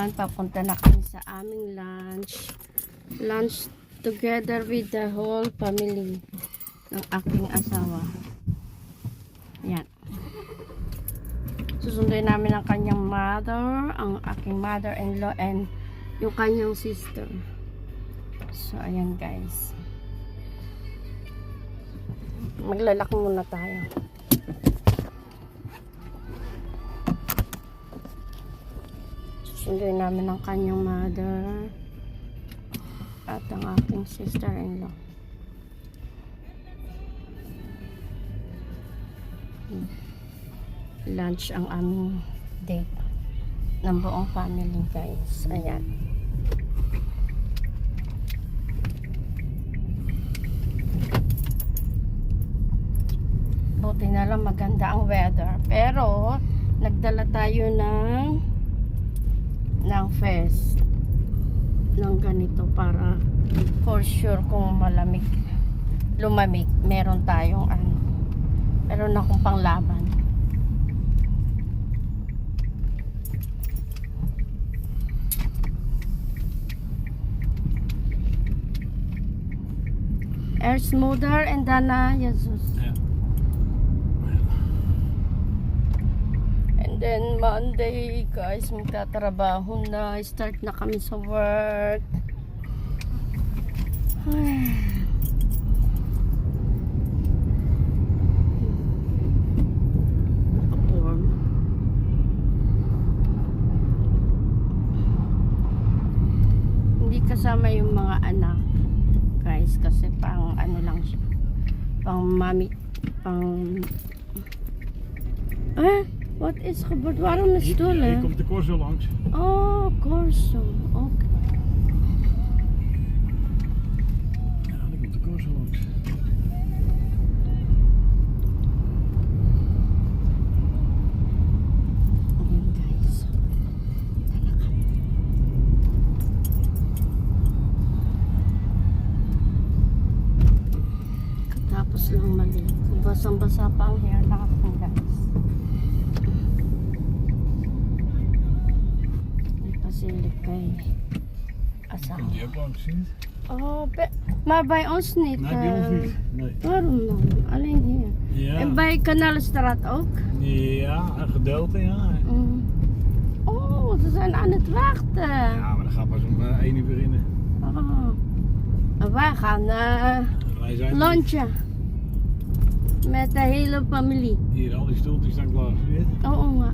Ayan, papunta na kami sa aming lunch. Lunch together with the whole family ng aking asawa. Ayan. Susunduin namin ang kanyang mother, ang aking mother-in-law, and yung kanyang sister. So, ayan guys. Maglalak muna tayo. Susunduin namin ang kanyang mother at ang aking sister-in-law. Lunch ang aming date ng buong family guys. Ayan. Buti na lang maganda ang weather. Pero, nagdala tayo ng ng fest ng ganito para for sure kung malamig lumamig meron tayong ano meron akong panglaban air smoother and Dana Jesus Ja. And then Monday, guys, magtatrabaho na. Start na kami sa work. Ay. Hindi kasama yung mga anak, guys, kasi pang ano lang siya. Pang mami, pang... Ah, wat is gebeurd? Waarom is Hier, stoel, hier komt de Corso langs. Oh, Corso. Oké. Ja, daar komt de Corso langs. Katapos lang maligo. Basang-basa pa ang hair na Asawa. Komt die ook het? Oh, maar bij ons niet. Nee, bij ons eh. niet. Nee. Waarom dan? Alleen hier. Ja. En bij Kanaalstraat ook? Ja, een gedeelte, ja. Mm. Oh, ze zijn aan het wachten. Ja, maar dat gaat pas om eh, 1 uur beginnen. Oh. En wij gaan eh Wij zijn lunchen. Met de hele familie. hier, al die stoeltjes staan klaar. Oo nga.